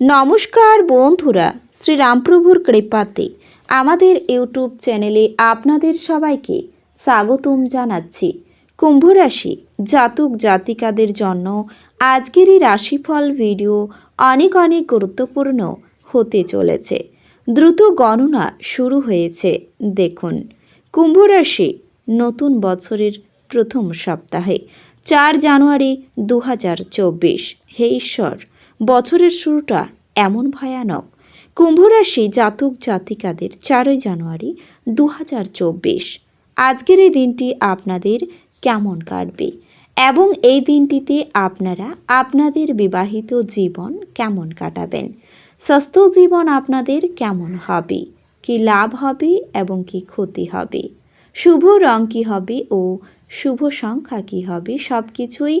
নমস্কার বন্ধুরা, শ্রীরামপ্রভুর কৃপাতে আমাদের ইউটিউব চ্যানেলে আপনাদের সবাইকে স্বাগতম জানাচ্ছি। কুম্ভ রাশি জাতক জাতিকাদের জন্য আজকের এই রাশিফল ভিডিও অনেক অনেক গুরুত্বপূর্ণ হতে চলেছে। দ্রুত গণনা শুরু হয়েছে, দেখুন। কুম্ভ রাশি নতুন বছরের প্রথম সপ্তাহে, চার জানুয়ারি দু হাজার চব্বিশ। হে ঈশ্বর বছরের শুরুটা এমন ভয়ানক। কুম্ভরাশি জাতক জাতিকাদের চারই জানুয়ারি দু হাজার চব্বিশ। আজকের এই দিনটি আপনাদের কেমন কাটবে? এবং এই দিনটিতে আপনারা আপনাদের বিবাহিত জীবন কেমন কাটাবেন? স্বাস্থ্য জীবন আপনাদের কেমন হবে? কি লাভ হবে এবং কি ক্ষতি হবে? শুভ রং কী হবে ও শুভ সংখ্যা কী হবে সব কিছুই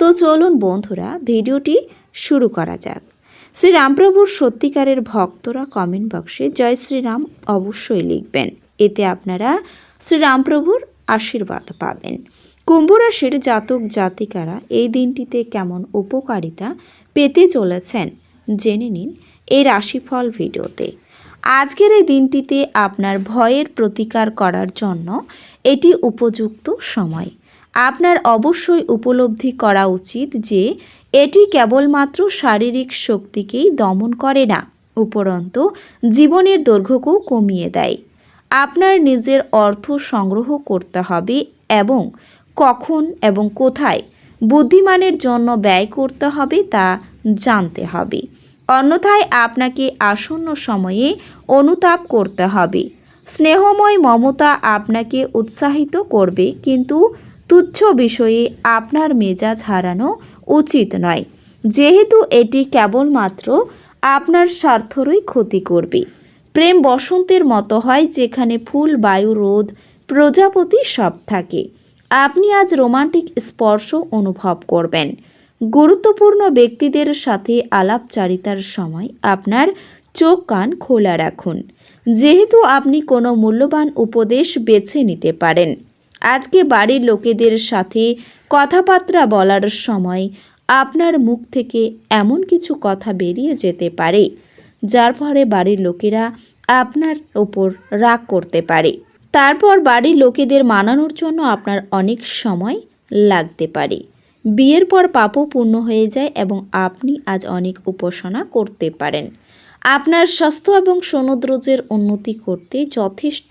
তো চলুন বন্ধুরা, ভিডিওটি শুরু করা যাক। শ্রীরামপ্রভুর সত্যিকারের ভক্তরা কমেন্ট বক্সে জয় শ্রীরাম অবশ্যই লিখবেন। এতে আপনারা শ্রীরামপ্রভুর আশীর্বাদ পাবেন। কুম্ভ রাশির জাতক জাতিকারা এই দিনটিতে কেমন উপকারিতা পেতে চলেছেন জেনে নিন এই রাশিফল ভিডিওতে। আজকের এই দিনটিতে আপনার ভয়ের প্রতিকার করার জন্য এটি উপযুক্ত সময়। আপনার অবশ্যই উপলব্ধি করা উচিত যে এটি কেবলমাত্র শারীরিক শক্তিকেই দমন করে না, উপরন্তু জীবনের দৈর্ঘ্যকেও কমিয়ে দেয়। আপনার নিজের অর্থ সংগ্রহ করতে হবে এবং কখন এবং কোথায় বুদ্ধিমানের জন্য ব্যয় করতে হবে তা জানতে হবে। অন্যথায় আপনাকে আসন্ন সময়ে অনুতাপ করতে হবে। স্নেহময় মমতা আপনাকে উৎসাহিত করবে, কিন্তু তুচ্ছ বিষয়ে আপনার মেজাজ হারানো উচিত নয়। যেহেতু এটি কেবলমাত্র আপনার স্বার্থরই ক্ষতি করবে। প্রেম বসন্তের মতো হয় যেখানে ফুল, বায়ু, রোদ, প্রজাপতি সব থাকে। আপনি আজ রোমান্টিক স্পর্শ অনুভব করবেন। গুরুত্বপূর্ণ ব্যক্তিদের সাথে আলাপচারিতার সময় আপনার চোখ, কান খোলা রাখুন। যেহেতু আপনি কোনো মূল্যবান উপদেশ বেছে নিতে পারেন। আজকে বাড়ির লোকেদের সাথে কথাবার্তা বলার সময় আপনার মুখ থেকে এমন কিছু কথা বেরিয়ে যেতে পারে, যার ফলে বাড়ির লোকেরা আপনার ওপর রাগ করতে পারে। তারপর বাড়ির লোকেদের মানানোর জন্য আপনার অনেক সময় লাগতে পারে। বিয়ের পর পাপও পূর্ণ হয়ে যায় এবং আপনি আজ অনেক উপাসনা করতে পারেন। আপনার স্বাস্থ্য এবং সনদ্রজের উন্নতি করতে যথেষ্ট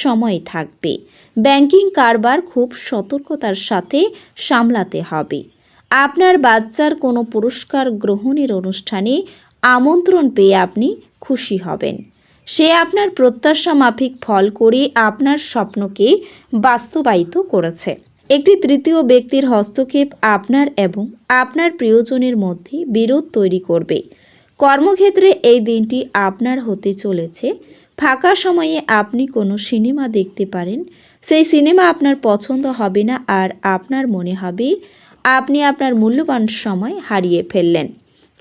সময় থাকবে। ব্যাংকিং কারবার খুব সতর্কতার সাথে সামলাতে হবে। আপনার বাচ্চার কোনো পুরস্কার গ্রহণের অনুষ্ঠানে আমন্ত্রণ পেয়ে আপনি খুশি হবেন। সে আপনার প্রত্যাশা মাফিক ফল করে আপনার স্বপ্নকে বাস্তবায়িত করেছে। একটি তৃতীয় ব্যক্তির হস্তক্ষেপ আপনার এবং আপনার প্রিয়জনের মধ্যে বিরোধ তৈরি করবে। কর্মক্ষেত্রে এই দিনটি আপনার হতে চলেছে। ফাঁকা সময়ে আপনি কোনো সিনেমা দেখতে পারেন। সেই সিনেমা আপনার পছন্দ হবে না আর আপনার মনে হবে, আপনি আপনার মূল্যবান সময় হারিয়ে ফেললেন।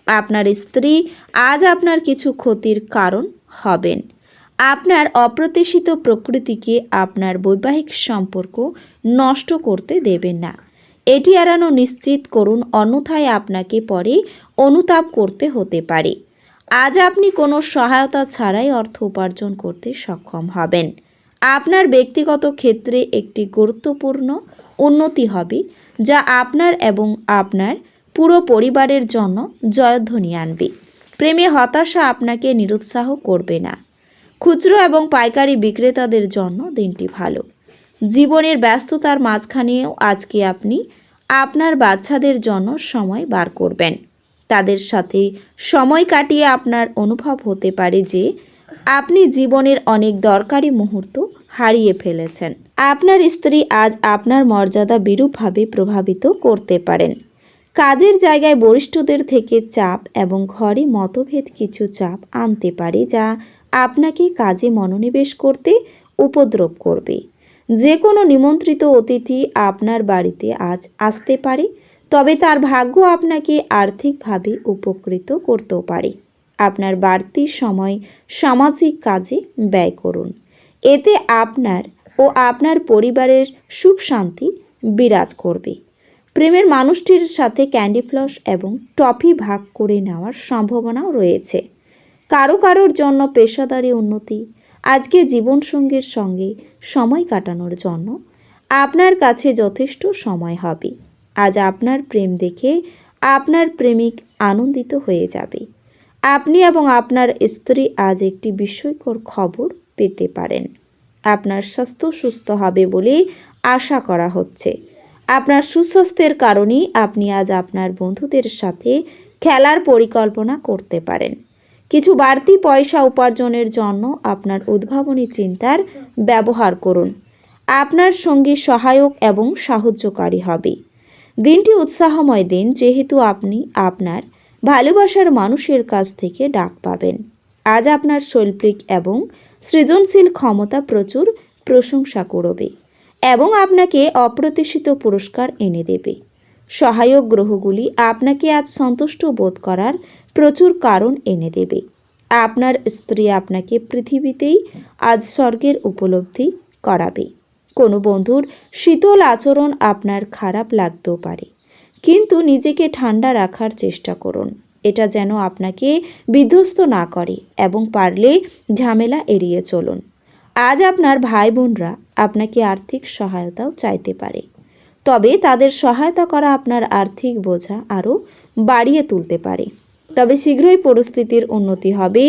আপনার স্ত্রী আজ আপনার কিছু ক্ষতির কারণ হবেন। আপনার অপ্রত্যাশিত প্রকৃতিকে আপনার বৈবাহিক সম্পর্ক নষ্ট করতে দেবেন না। এটি এড়ানো নিশ্চিত করুন অন্যথায় আপনাকে পরে অনুতাপ করতে হতে পারে। আজ আপনি কোনো সহায়তা ছাড়াই অর্থ উপার্জন করতে সক্ষম হবেন। আপনার ব্যক্তিগত ক্ষেত্রে একটি গুরুত্বপূর্ণ উন্নতি হবে, যা আপনার এবং আপনার পুরো পরিবারের জন্য জয়ধ্বনি আনবে। প্রেমে হতাশা আপনাকে নিরুৎসাহ করবে না। খুচরো এবং পাইকারি বিক্রেতাদের জন্য দিনটি ভালো। জীবনের ব্যস্ততার মাঝখানেও আজকে আপনি আপনার বাচ্চাদের জন্য সময় বার করবেন। তাদের সাথে সময় কাটিয়ে আপনার অনুভব হতে পারে যে আপনি জীবনের অনেক দরকারি মুহূর্ত হারিয়ে ফেলেছেন। আপনার স্ত্রী আজ আপনার মর্যাদা বিরূপভাবে প্রভাবিত করতে পারেন। কাজের জায়গায় বরিষ্ঠদের থেকে চাপ এবং ঘরে মতভেদ কিছু চাপ আনতে পারে যা আপনাকে কাজে মনোনিবেশ করতে উপদ্রব করবে। যে কোনো নিমন্ত্রিত অতিথি আপনার বাড়িতে আজ আসতে পারে, তবে তার ভাগ্য আপনাকে আর্থিকভাবে উপকৃত করতেও পারে। আপনার বাড়তি সময় সামাজিক কাজে ব্যয় করুন। এতে আপনার ও আপনার পরিবারের সুখ শান্তি বিরাজ করবে। প্রেমের মানুষটির সাথে ক্যান্ডি ফ্লস এবং টফি ভাগ করে নেওয়ার সম্ভাবনাও রয়েছে। কারও কারোর জন্য পেশাদারি উন্নতি আজকে জীবনসঙ্গীর সঙ্গে সময় কাটানোর জন্য আপনার কাছে যথেষ্ট সময় হবে। আজ আপনার প্রেম দেখে আপনার প্রেমিক আনন্দিত হয়ে যাবে। আপনি এবং আপনার স্ত্রী আজ একটি বিস্ময়কর খবর পেতে পারেন। আপনার স্বাস্থ্য সুস্থ হবে বলে আশা করা হচ্ছে। আপনার সুস্বাস্থ্যের কারণেই আপনি আজ আপনার বন্ধুদের সাথে খেলার পরিকল্পনা করতে পারেন। কিছু বাড়তি পয়সা উপার্জনের জন্য আপনার উদ্ভাবনী চিন্তার ব্যবহার করুন। আপনার সঙ্গী সহায়ক এবং সাহায্যকারী হবে। দিনটি উৎসাহময় দিন, যেহেতু আপনি আপনার ভালোবাসার মানুষের কাছ থেকে ডাক পাবেন। আজ আপনার শৈল্পিক এবং সৃজনশীল ক্ষমতা প্রচুর প্রশংসা করবে এবং আপনাকে অপ্রত্যাশিত পুরস্কার এনে দেবে। সহায়ক গ্রহগুলি আপনাকে আজ সন্তুষ্ট বোধ করার প্রচুর কারণ এনে দেবে। আপনার স্ত্রী আপনাকে পৃথিবীতেই আজ স্বর্গের উপলব্ধি করাবে। কোনো বন্ধুর শীতল আচরণ আপনার খারাপ লাগতেও পারে। কিন্তু নিজেকে ঠান্ডা রাখার চেষ্টা করুন। এটা যেন আপনাকে বিধ্বস্ত না করে এবং পারলে ঝামেলা এড়িয়ে চলুন। আজ আপনার ভাই বোনরা আপনাকে আর্থিক সহায়তাও চাইতে পারে। তবে তাদের সহায়তা করা আপনার আর্থিক বোঝা আরও বাড়িয়ে তুলতে পারে। তবে শীঘ্রই পরিস্থিতির উন্নতি হবে।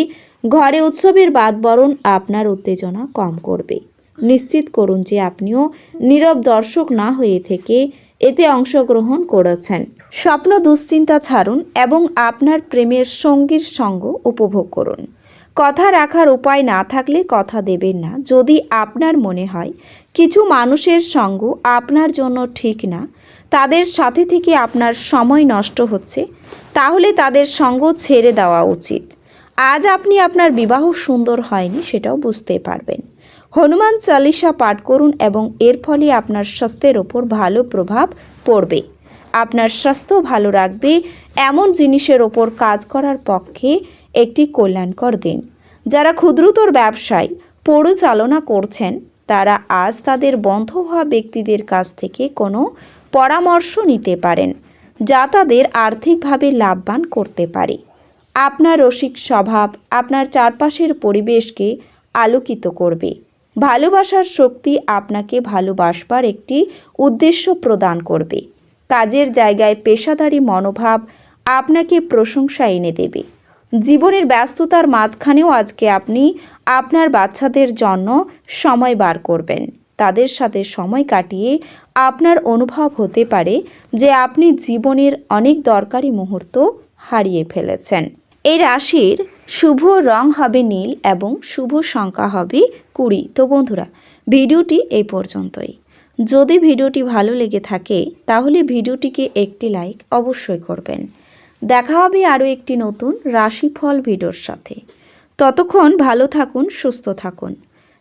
ঘরে উৎসবের বাদবরণ আপনার উত্তেজনা কম করবে। নিশ্চিত করুন যে আপনিও নীরব দর্শক না হয়ে থেকে এতে অংশগ্রহণ করেছেন। স্বপ্ন দুশ্চিন্তা ছাড়ুন এবং আপনার প্রেমের সঙ্গীর সঙ্গ উপভোগ করুন। কথা রাখার উপায় না থাকলে কথা দেবেন না। যদি আপনার মনে হয় কিছু মানুষের সঙ্গ আপনার জন্য ঠিক না, তাদের সাথে থেকে আপনার সময় নষ্ট হচ্ছে তাহলে তাদের সঙ্গ ছেড়ে দেওয়া উচিত। আজ আপনি আপনার বিবাহ সুন্দর হয়নি সেটাও বুঝতে পারবেন। হনুমান চালিসা পাঠ করুন এবং এর ফলে আপনার স্বাস্থ্যের ওপর ভালো প্রভাব পড়বে। আপনার স্বাস্থ্য ভালো রাখবে, এমন জিনিসের ওপর কাজ করার পক্ষে একটি কল্যাণকর দিন। যারা ক্ষুদ্রতর ব্যবসায়, পরিচালনা করছেন, তারা আজ তাদের বন্ধ হওয়া ব্যক্তিদের কাছ থেকে কোনো পরামর্শ নিতে পারেন। যা তাদের আর্থিকভাবে লাভবান করতে পারে। আপনার রসিক স্বভাব আপনার চারপাশের পরিবেশকে আলোকিত করবে। ভালোবাসার শক্তি আপনাকে ভালোবাসবার একটি উদ্দেশ্য প্রদান করবে। কাজের জায়গায় পেশাদারি মনোভাব আপনাকে প্রশংসা এনে দেবে। জীবনের ব্যস্ততার মাঝখানেও আজকে আপনি আপনার বাচ্চাদের জন্য সময় বার করবেন। তাদের সাথে সময় কাটিয়ে আপনার অনুভব হতে পারে যে আপনি জীবনের অনেক দরকারি মুহূর্ত হারিয়ে ফেলেছেন। এই রাশির শুভ রং হবে নীল এবং শুভ সংখ্যা হবে কুড়ি। তো বন্ধুরা, ভিডিওটি এই পর্যন্তই। যদি ভিডিওটি ভালো লেগে থাকে, তাহলে ভিডিওটিকে একটি লাইক অবশ্যই করবেন। দেখা হবে আরও একটি নতুন রাশিফল ভিডিওর সাথে। ততক্ষণ ভালো থাকুন, সুস্থ থাকুন।